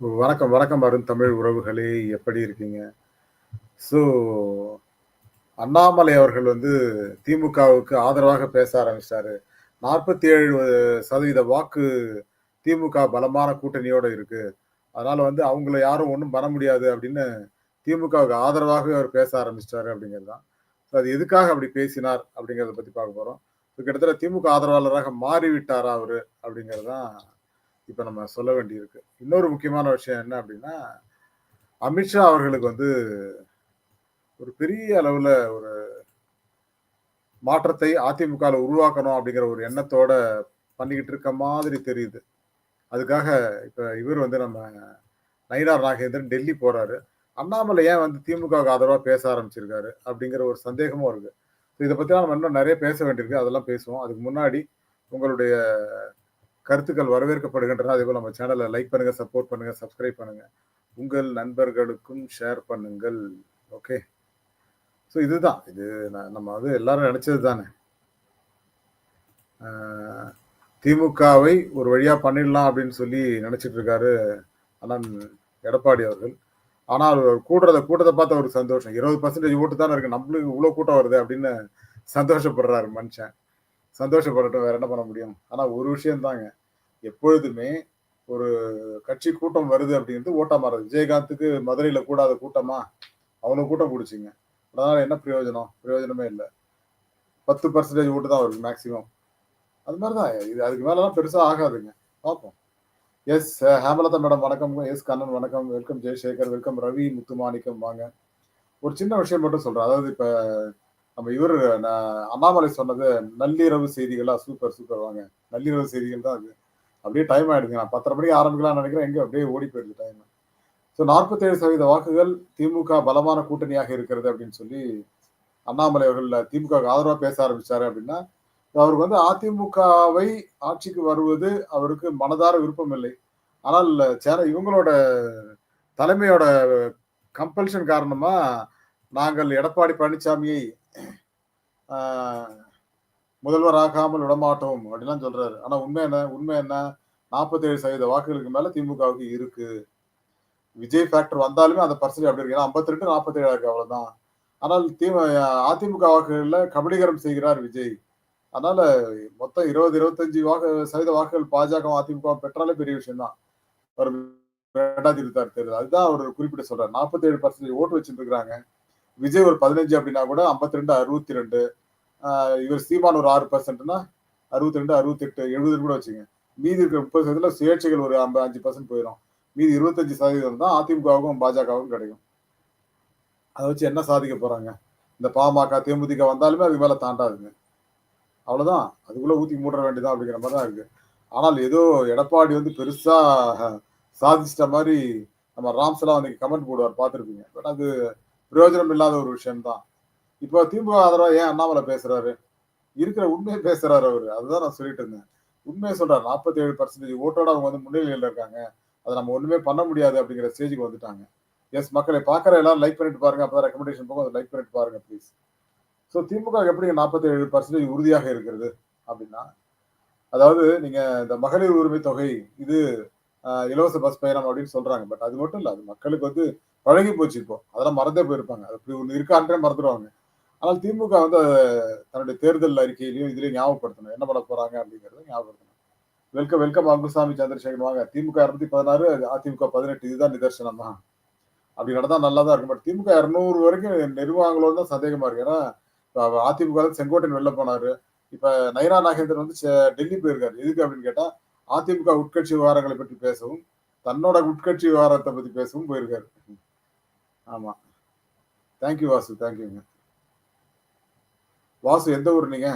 வணக்கம், வணக்கம் அருண் தமிழ் உறவுகளே! எப்படி இருக்கீங்க? ஸோ அண்ணாமலை அவர்கள் வந்து திமுகவுக்கு ஆதரவாக பேச ஆரம்பிச்சிட்டாரு நாற்பத்தி ஏழு சதவீத வாக்கு திமுக பலமான கூட்டணியோடு இருக்கு. அதனால வந்து அவங்கள யாரும் ஒன்றும் பண்ண முடியாது அப்படின்னு திமுகவுக்கு ஆதரவாக அவர் பேச ஆரம்பிச்சிட்டாரு அப்படிங்கிறது தான். ஸோ அது எதுக்காக அப்படி பேசினார் அப்படிங்கிறத பற்றி பார்க்க போறோம். கிட்டத்தட்ட திமுக ஆதரவாளராக மாறிவிட்டாரா அவர் அப்படிங்கிறது தான் இப்போ நம்ம சொல்ல வேண்டியிருக்கு. இன்னொரு முக்கியமான விஷயம் என்ன அப்படின்னா, அமித்ஷா அவர்களுக்கு வந்து ஒரு பெரிய அளவில் ஒரு மாற்றத்தை அதிமுகவில் உருவாக்கணும் அப்படிங்கிற ஒரு எண்ணத்தோட பண்ணிக்கிட்டு இருக்க மாதிரி தெரியுது. அதுக்காக இப்போ இவர் வந்து நம்ம நயினார் நாகேந்திரன் டெல்லி போகிறாரு அண்ணாமலை ஏன் வந்து திமுகவுக்கு ஆதரவாக பேச ஆரம்பிச்சிருக்காரு? அப்படிங்கிற ஒரு சந்தேகமும் இருக்குது இதை பற்றிலாம் நம்ம இன்னும் நிறைய பேச வேண்டியிருக்கு. அதெல்லாம் பேசுவோம். அதுக்கு முன்னாடி உங்களுடைய கருத்துக்கள் வரவேற்கப்படுகின்றன. அதேபோல நம்ம சேனலை லைக் பண்ணுங்க, சப்போர்ட் பண்ணுங்க, சப்ஸ்கிரைப் பண்ணுங்க. உங்கள் நண்பர்களுக்கும் ஷேர் பண்ணுங்கள். ஓகே. ஸோ இதுதான். இது நம்ம வந்து எல்லாரும் நினைச்சது தானே. திமுகவை ஒரு வழியா பண்ணிடலாம் அப்படின்னு சொல்லி நினைச்சிட்டு இருக்காரு அண்ணன் எடப்பாடி அவர்கள். ஆனால் அவர் கூடுறத கூட்டத்தை பார்த்து அவருக்கு சந்தோஷம். 20% ஓட்டு தானே இருக்கு. நம்மளுக்கு இவ்வளோ கூட்டம் வருது அப்படின்னு சந்தோஷப்படுறாரு மனுஷன். சந்தோஷப்படட்டும். வேற என்ன பண்ண முடியும்? ஆனால் ஒரு விஷயம் தாங்க. எப்பொழுதுமே ஒரு கட்சி கூட்டம் வருது அப்படின்றது ஓட்டா மாறாது. விஜயகாந்துக்கு மதுரையில கூடாத கூட்டமா? அவ்வளோ கூட்டம் பிடிச்சிங்க அதனால என்ன பிரயோஜனம்? பிரயோஜனமே இல்லை பத்து பர்சன்டேஜ் ஓட்டு தான் வருது மேக்ஸிமம். அது மாதிரி தான். இது அதுக்கு மேலலாம் பெருசா ஆகாதுங்க. பார்ப்போம். எஸ் ஹேமலதா மேடம் வணக்கம். எஸ் கண்ணன் வணக்கம். வெல்கம் ஜெயசேகர். வெல்கம் ரவி முத்துமாணிக்கம் வாங்க. ஒரு சின்ன விஷயம் மட்டும் சொல்றேன். அதாவது இப்ப நம்ம இவர் ந அண்ணாமலை சொன்னது நள்ளிரவு செய்திகளா? சூப்பர், சூப்பர் வாங்க. நள்ளிரவு செய்திகள் தான் அது. அப்படியே டைம் ஆயிடுங்க நான் பத்தரை மணிக்கு ஆரம்பிக்கலாம்னு நினைக்கிறேன் எங்க அப்படியே ஓடி போயிடுது டைம். ஸோ 47% வாக்குகள் திமுக பலமான கூட்டணியாக இருக்கிறது அப்படின்னு சொல்லி அண்ணாமலை அவர்கள் திமுகவுக்கு ஆதரவாக பேச ஆரம்பிச்சாரு அப்படின்னா, அவருக்கு வந்து அதிமுகவை ஆட்சிக்கு வருவது அவருக்கு மனதார விருப்பம் இல்லை. ஆனால் சேர இவங்களோட தலைமையோட கம்பல்ஷன் காரணமா நாங்கள் எடப்பாடி பழனிசாமியை முதல்வர் ஆகாமல் விடமாட்டோம் அப்படிலாம் சொல்றாரு. ஆனா உண்மை என்ன? உண்மை என்ன? 47% வாக்குகளுக்கு மேல திமுகவுக்கு இருக்கு. விஜய் ஃபேக்டர் வந்தாலுமே அந்த பர்சன்டேஜ் அப்படி இருக்கு. ஏன்னா 52, 47 இருக்கு அவ்வளவுதான். ஆனால் திமு அதிமுக வாக்குகள்ல கபடிகரம் செய்கிறார் விஜய். அதனால மொத்தம் 20, 25 வாக்கு சதவீத வாக்குகள் பாஜக அதிமுக பெற்றாலே பெரிய விஷயம் தான். வரும் 2026 தேர்தல். அதுதான் அவர் குறிப்பிட்டு சொல்றாரு. 47% ஓட்டு வச்சுட்டு விஜய் ஒரு 15 அப்படின்னா கூட ஐம்பத்தி ரெண்டு அறுபத்தி ரெண்டு இவர் சீமான் ஒரு 6%ன்னா 62, 68, 70 கூட வச்சுங்க மீதி இருக்கிற முப்பது சதவீதத்தில் சுயேட்சைகள் ஒரு 5% போயிரும். மீதி 25% தான் அதிமுகவுக்கும், பாஜகவுக்கும் கிடைக்கும். அதை வச்சு என்ன சாதிக்க போறாங்க? இந்த பாமக, தேமுதிக வந்தாலுமே அதுக்கு மேலே தாண்டாதுங்க. அவ்வளோதான் அதுக்குள்ளே ஊற்றி மூட வேண்டியதுதான் அப்படிங்கிற மாதிரி தான் இருக்கு. ஆனால் ஏதோ எடப்பாடி வந்து பெருசாக சாதிச்சிட்ட மாதிரி நம்ம ராம்ஸ்லாம் அன்னைக்கு கமெண்ட் போடுவார் பார்த்துருப்பீங்க பட் அது பிரயோஜனம் இல்லாத ஒரு விஷயம் தான். இப்போ திமுக ஆதரவா ஏன் அண்ணாமலை பேசுறாரு? இருக்கிற உண்மையை பேசுறாரு அவரு. அதுதான் நான் சொல்லிட்டு இருந்தேன். உண்மையை சொல்றாரு. 47% ஓட்டோட அவங்க வந்து முன்னிலையில இருக்காங்க. அதை நம்ம ஒண்ணுமே பண்ண முடியாது அப்படிங்கிற ஸ்டேஜுக்கு வந்துட்டாங்க. எஸ் மக்களை பார்க்குற எல்லாரும் லைக் பண்ணிட்டு பாருங்க. அப்பதான் ரெக்கமெண்டேஷன் போகும். அத லைக் பண்ணிட்டு பாருங்க ப்ளீஸ். ஸோ திமுக எப்படி நாற்பத்தி ஏழு பர்சன்டேஜ் உறுதியாக இருக்கிறது? அப்படின்னா, அதாவது நீங்க இந்த மகளிர் உரிமை தொகை இது இலவச பஸ் பயணம் அப்படின்னு சொல்றாங்க. பட் அது மட்டும் இல்லை அது மக்களுக்கு வந்து பழகி போச்சு இப்போ. அதெல்லாம் மறந்தே போயிருப்பாங்க. அது அப்படி ஒன்று இருக்கான்றே மறந்துடுவாங்க ஆனால் திமுக வந்து தன்னுடைய தேர்தல் அறிக்கையிலையும் இதுலயும் ஞாபகப்படுத்தணும். என்ன பண்ண போறாங்க அப்படிங்கிறத ஞாபகப்படுத்தணும். வெல்கம், வெல்கம் அங்குசாமி சந்திரசேகர் வாங்க. திமுக 216, அதிமுக 18 இதுதான் நிதர்சனம் தான். அப்படி நடந்தா நல்லா தான் இருக்கும். பட் திமுக 200 வரைக்கும் நெருங்குவாங்களோன்னு தான் சந்தேகமா இருக்கு. ஏன்னா, அதிமுக செங்கோட்டையன் வெளில போனாரு. இப்ப நயனா நாகேந்திரன் வந்து டெல்லி போயிருக்காரு. எதுக்கு அப்படின்னு கேட்டா, அதிமுக உட்கட்சி விவகாரங்களை பற்றி பேசவும், தன்னோட உட்கட்சி விவகாரத்தை பத்தி பேசவும் போயிருக்காரு. ஆமா. Thank you Vasu. தேங்க் யூங்க. வாசு எந்த ஊர் நீங்க?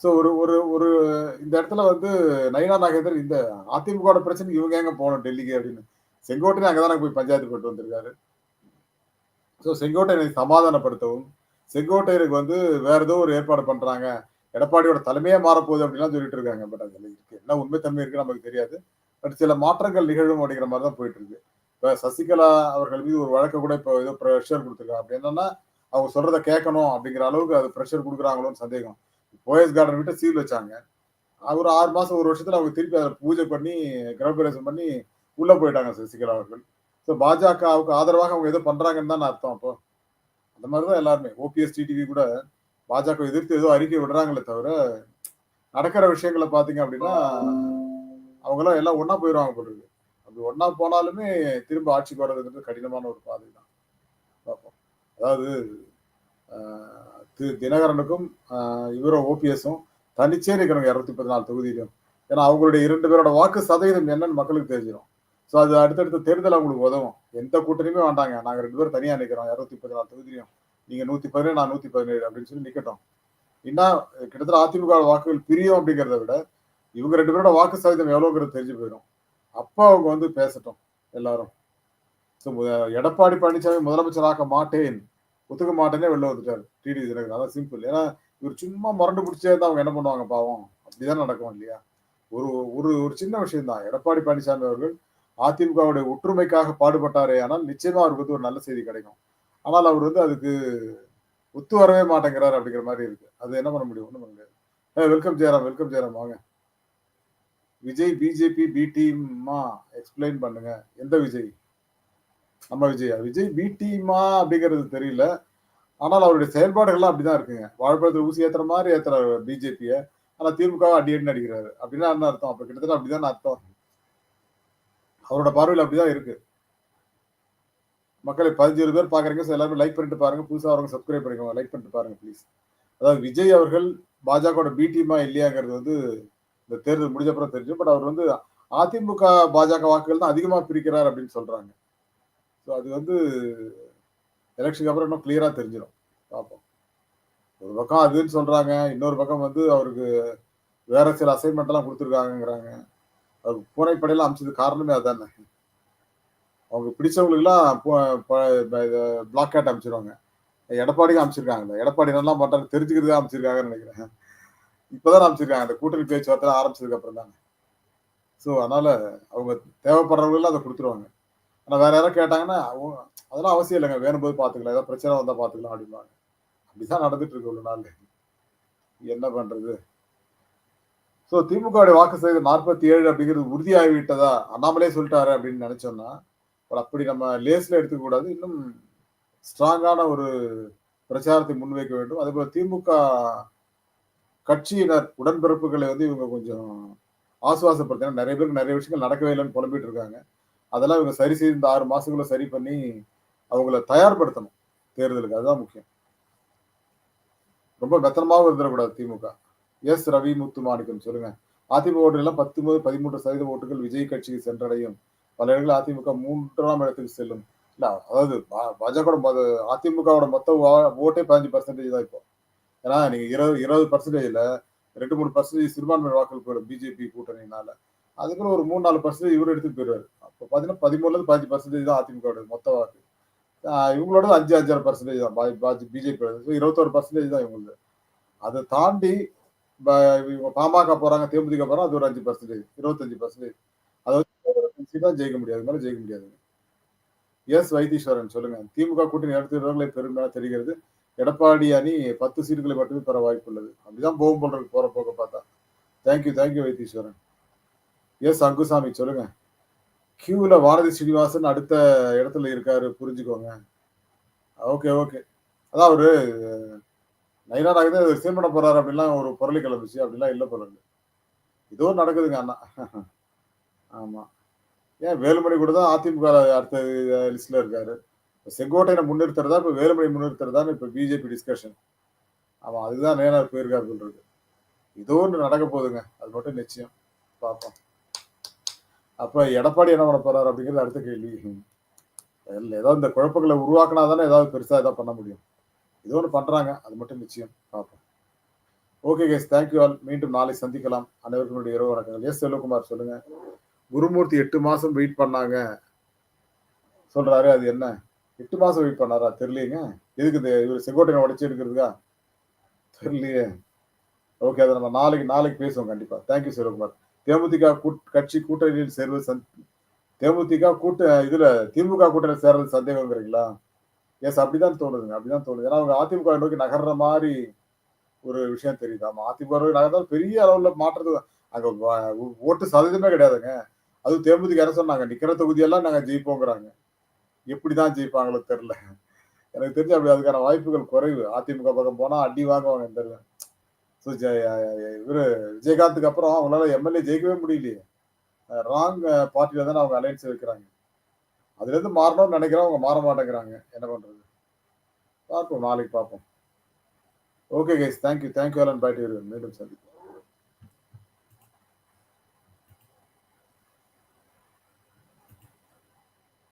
ஸோ ஒரு ஒரு ஒரு இந்த இடத்துல வந்து நயினா நாகேந்திரன் இந்த அதிமுகவோட பிரச்சனைக்கு இவங்க எங்க போகணும் டெல்லிக்கு அப்படின்னு. செங்கோட்டையன் அங்கே தானே போய் பஞ்சாயத்து போட்டு வந்திருக்காரு. ஸோ செங்கோட்டையனை சமாதானப்படுத்தவும், செங்கோட்டையனுக்கு வந்து வேற ஏதோ ஒரு ஏற்பாடு பண்றாங்க. எடப்பாடியோட தலைமையே மாறப்போகுது அப்படின்லாம் சொல்லிட்டு இருக்காங்க. பட் அதில் இருக்கு என்ன உண்மை தன்மை இருக்குன்னு நமக்கு தெரியாது. பட் சில மாற்றங்கள் நிகழும் அப்படிங்கிற மாதிரி தான் போயிட்டு இருக்கு. இப்போ சசிகலா அவர்கள் மீது ஒரு வழக்கை கூட இப்போ ஏதோ ப்ரெஷர் கொடுத்துருக்காங்க அப்படி என்னன்னா, அவங்க சொல்றத கேட்கணும் அப்படிங்கிற அளவுக்கு அது ப்ரெஷர் கொடுக்குறாங்களோன்னு சந்தேகம். போயஸ் கார்டன் விட்டு சீல் வச்சாங்க. ஒரு ஆறு மாசம், ஒரு வருஷத்துல அவங்க திருப்பி அதில் பூஜை பண்ணி, கிரகப்பிரவேசம் பண்ணி உள்ள போயிட்டாங்க சசிகலா அவர்கள். ஸோ பாஜகவுக்கு ஆதரவாக அவங்க ஏதோ பண்றாங்கன்னு தான் அர்த்தம் அப்போ. அந்த மாதிரி தான் எல்லாருமே. ஓபிஎஸ் டிடிவி கூட பாஜக எதிர்த்து ஏதோ அறிக்கை விடுறாங்களே தவிர நடக்கிற விஷயங்களை பார்த்தீங்க அப்படின்னா அவங்களாம் எல்லாம் ஒன்றா போயிடுவாங்க போல இருக்கு. அப்படி ஒண்ணா போனாலுமே திரும்ப ஆட்சிக்கு வர்றதுன்றது கடினமான ஒரு பாதை தான் அதாவது தி- தினகரனுக்கும் இவரும் ஓபிஎஸும் தனிச்சே நிற்கிறாங்க இரநூத்தி முப்பத்தி நாலு தொகுதியிலும். ஏன்னா அவங்களுடைய இரண்டு பேரோட வாக்கு சதவீதம் என்னன்னு மக்களுக்கு தெரிஞ்சிடும் ஸோ அது அடுத்தடுத்த தேர்தல் அவங்களுக்கு உதவும். எந்த கூட்டணியுமே வேண்டாங்க. நாங்கள் ரெண்டு பேரும் தனியாக நிற்கிறோம் இரநூத்தி முப்பத்தி நாலு தொகுதியிலும். நீங்கள் நூற்றி பதினேழு நான் நூற்றி பதினேழு அப்படின்னு சொல்லி நிற்கட்டும் இன்னும் கிட்டத்தட்ட அதிமுக வாக்குகள் பிரியும் அப்படிங்கிறத விட இவங்க ரெண்டு பேரோட வாக்கு சதவீதம் எவ்வளோங்கிறது தெரிஞ்சு போயிடும். அப்போ அவங்க வந்து பேசட்டும் எல்லாரும். ஸோ எடப்பாடி பழனிசாமி முதலமைச்சராக்க மாட்டேன். ஒத்துக்க மாட்டேனே வெளில வந்துட்டார். டிடி தினகரன் அதான் சிம்பிள் ஏன்னா இவர் சும்மா முரண்டு பிடிச்சே தான் அவங்க என்ன பண்ணுவாங்க பாவம்? அப்படிதான் நடக்கும் இல்லையா? ஒரு ஒரு ஒரு சின்ன விஷயம் தான் எடப்பாடி பழனிசாமி அவர்கள் அதிமுகவுடைய ஒற்றுமைக்காக பாடுபட்டாரே ஆனால் நிச்சயமா அவருக்கு வந்து ஒரு நல்ல செய்தி கிடைக்கும். ஆனால் அவர் வந்து அதுக்கு ஒத்து வரவே மாட்டேங்கிறார் அப்படிங்கிற மாதிரி இருக்கு. அது என்ன பண்ண முடியும்? ஒன்றும் பண்ண முடியாது. Welcome Jayaram welcome Jayaram. வாங்க. விஜய் பிஜேபி பி டீமா எக்ஸ்பிளைன் பண்ணுங்க. எந்த விஜய்? நம்ம விஜய் விஜய் பி டீமா அப்படிங்கிறது தெரியல. ஆனால் அவருடைய செயல்பாடுகள்லாம் அப்படிதான் இருக்குங்க. வாழைப்பழத்தில் ஊசி ஏத்துற மாதிரி ஏத்துறாரு பிஜேபியை. ஆனா திமுக அடி அடி அடிக்கிறாரு. அப்படின்னா என்ன அர்த்தம்? அப்ப கிட்டத்தட்ட அப்படிதான் அர்த்தம். அவரோட பார்வையில் அப்படிதான் இருக்கு. மக்களை பதினஞ்சு பேர் பாக்குறீங்க எல்லாருமே லைக் பண்ணிட்டு பாருங்க. புதுசா அவங்க சப்ஸ்கிரைப் பண்ணிக்கோங்க. லைக் பண்ணிட்டு பாருங்க ப்ளீஸ் அதாவது விஜய் அவர்கள் பாஜகவோட பி டீமா இல்லையாங்கிறது வந்து இந்த தேர்தல் முடிஞ்ச அப்புறம் தெரிஞ்சு பட் அவர் வந்து அதிமுக பாஜக வாக்குகள் தான் அதிகமா பிரிக்கிறார் அப்படின்னு சொல்றாங்க. ஸோ அது வந்து எலெக்ஷனுக்கு அப்புறம் இன்னும் கிளியராக தெரிஞ்சிடும் பார்ப்போம். ஒரு பக்கம் அதுன்னு சொல்கிறாங்க இன்னொரு பக்கம் வந்து அவருக்கு வேற சில அசைன்மெண்ட் எல்லாம் கொடுத்துருக்காங்கிறாங்க அவர் பூனைப்படையெல்லாம் அமைச்சது காரணமே அதானே? அவங்க பிடிச்சவங்களுக்குலாம் பிளாக் கேட் அமைச்சிருவாங்க. எடப்பாடிக்கு அமைச்சிருக்காங்க. எடப்பாடி நல்லா பண்றாங்க தெரிஞ்சுக்கிறதுக்கு அமைச்சிருக்காங்கன்னு நினைக்கிறேன். இப்போதான் அமைச்சிருக்காங்க. அந்த கூட்டணி பேச்சுவார்த்தை ஆரம்பிச்சதுக்கு அப்புறம் தானே ஸோ அதனால அவங்க தேவைப்படுறவங்களும் அதை கொடுத்துருவாங்க. ஆனால் வேற யாராவது கேட்டாங்கன்னா அவங்க அதெல்லாம் அவசியம் இல்லைங்க. வேணும் போது பார்த்துக்கலாம். ஏதாவது பிரச்சனை வந்தால் பார்த்துக்கலாம் அப்படிம்பாங்க. அப்படிதான் நடந்துட்டு இருக்கு ஒரு நாள். என்ன பண்றது? ஸோ திமுகவுடைய வாக்கு சதவீதம் நாற்பத்தி ஏழு அப்படிங்கிறது உறுதியாகிவிட்டதா? அண்ணாமலே சொல்லிட்டாரு அப்படின்னு நினைச்சோம்னா ஒரு அப்படி நம்ம லேஸ்ல எடுத்துக்க கூடாது இன்னும் ஸ்ட்ராங்கான ஒரு பிரச்சாரத்தை முன்வைக்க வேண்டும். அதே போல திமுக கட்சியினர் உடன்பிறப்புகளை வந்து இவங்க கொஞ்சம் ஆசுவாசப்படுத்தினா நிறைய பேருக்கு நிறைய விஷயங்கள் நடக்கவே இல்லைன்னு புலம்பிட்டு இருக்காங்க. அதெல்லாம் இவங்க சரி செய்து இந்த ஆறு மாசங்களை சரி பண்ணி அவங்கள தயார்படுத்தணும். தேர்தலுக்கு அதுதான் முக்கியம். ரொம்ப வெத்தனமாகவும் இருந்துடக்கூடாது திமுக. எஸ். ரவி முத்து மாணிக்கம் சொல்லுங்க. அதிமுக ஓட்டுகள் முதல் பதிமூன்று சதவீத ஓட்டுகள் விஜய் கட்சிக்கு சென்றடையும். பல இடங்களில் அதிமுக மூன்றாம் இடத்துக்கு செல்லும். இல்ல அதாவது பாஜக அதிமுகவோட மொத்த ஓட்டே பதினஞ்சு பர்சன்டேஜ் தான் இப்போ. ஏன்னா நீங்க இருபது இருபது பர்சன்டேஜ்ல ரெண்டு மூணு பர்சன்டேஜ் சிறுபான்மையினர் வாக்குகள் போயிடும். பிஜேபி கூட்டணினால அதுக்குள்ள ஒரு மூணு நாலு பர்சன்டேஜ் இவர் எடுத்து போயிருவார். அப்போ பார்த்தீங்கன்னா பதிமூணுல இருந்து பதினஞ்சு பர்சன்டேஜ் தான் அதிமுக மொத்த வாக்கு. இவங்களோட அஞ்சு அஞ்சாறு பர்சன்டேஜ் தான். பிஜேபி இருபத்தோரு பர்சன்டேஜ் தான் இவங்களுக்கு அதை தாண்டி இவங்க பாமக போறாங்க தேமுதிக போறாங்க அது ஒரு அஞ்சு பர்சன்டேஜ் இருபத்தஞ்சு பர்சன்டேஜ் அதை வச்சு தான் ஜெயிக்க முடியாது. மேலே ஜெயிக்க முடியாது. எஸ் வைத்தீஸ்வரன் சொல்லுங்க. திமுக கூட்டணி நடத்துகிறவர்களை பெருமையாக தெரிகிறது. எடப்பாடி அணி பத்து சீட்டுகளை மட்டுமே பெற வாய்ப்புள்ளது அப்படிதான் போகும் போல போற போக்க பார்த்தா. Thank you thank you Vaitheeswaran. S Angusamy சொல்லுங்க. கியூல பாரதி ஸ்ரீனிவாசன் அடுத்த இடத்துல இருக்காரு புரிஞ்சுக்கோங்க. ஓகே ஓகே அதான் அவரு நைனா நாகதே ரிசைன் பண்ண போறாரு அப்படின்லாம் ஒரு பொருளை கிளம்பிச்சு அப்படிலாம் இல்லை பொருள் இதோ நடக்குதுங்க அண்ணா. ஆமா. ஏன் வேலுமணி கூட தான் அதிமுக அடுத்த லிஸ்ட்ல இருக்காரு. இப்போ செங்கோட்டையனை முன்னிறுத்துறதா இப்போ வேலுமணி முன்னிறுத்துறதான்னு இப்போ பிஜேபி டிஸ்கஷன் ஆமா அதுதான் நேரம் போயிருக்காரு போல் இருக்கு. இதோ ஒன்று நடக்க போகுதுங்க. அது மட்டும் நிச்சயம். பார்ப்போம். அப்போ எடப்பாடி என்ன பண்ண போறாரு அப்படிங்கிறது அடுத்த கேள்வி. இல்லை ஏதாவது இந்த குழப்பங்களை உருவாக்கினா தானே ஏதாவது பெருசாக ஏதாவது பண்ண முடியும். இது ஒன்று பண்ணுறாங்க அது மட்டும் நிச்சயம். பார்ப்போம். ஓகே கேஸ் தேங்க்யூ ஆல் மீண்டும் நாளை சந்திக்கலாம். அனைவருக்கும் இரவு வணக்கங்கள். எஸ் செல்வகுமார் சொல்லுங்க. குருமூர்த்தி எட்டு மாதம் வெயிட் பண்ணாங்க. சொல்கிறாரு அது என்ன? எட்டு மாதம் வெயிட் பண்ணாரா? தெரியலையேங்க. எதுக்கு இந்த இவர் செங்கோட்டையை உடச்சி எடுக்கிறதுக்கா? தெரியலையே. ஓகே அதை நம்ம நாளைக்கு நாளைக்கு பேசுவோம் கண்டிப்பாக தேங்க்யூ சிவகுமார் தேமுதிக கூட் கட்சி கூட்டணியில் சேர்வது தேமுதிக கூட்ட இதுல திமுக கூட்டணியில் சேர்றது சந்தேகங்கிறீங்களா? எஸ் அப்படிதான் தோணுதுங்க அப்படிதான் தோணுது. ஏன்னா அவங்க அதிமுக நோக்கி நகர்ற மாதிரி ஒரு விஷயம் தெரியுது. ஆமா அதிமுக நோக்கி நகர்ந்தால் பெரிய அளவுல மாற்றது அங்க ஓட்டு சதவீதமே கிடையாதுங்க. அதுவும் தேமுதிக என்ன சொன்னாங்க? நிக்கிற தொகுதியெல்லாம் நாங்க ஜெயிப்போங்கிறாங்க. எப்படிதான் ஜெயிப்பாங்களோ தெரியல. எனக்கு தெரிஞ்சு அப்படி அதுக்கான வாய்ப்புகள் குறைவு. அதிமுக பக்கம் போனா அடி வாங்குவாங்க இந்த ஸோ இவரு விஜயகாந்துக்கு அப்புறம் அவங்களால எம்எல்ஏ ஜெயிக்கவே முடியலையே. ராங் பார்ட்டியில தானே அவங்க அலைன்ஸ் வைக்கிறாங்க அதுலேருந்து மாறணும்னு நினைக்கிறோம் அவங்க மாற மாட்டேங்கிறாங்க. என்ன பண்ணுறது பார்ப்போம் நாளைக்கு பார்ப்போம். Okay guys thank you thank you Alan பாய்ட்டு மீண்டும் சந்திப்போம்.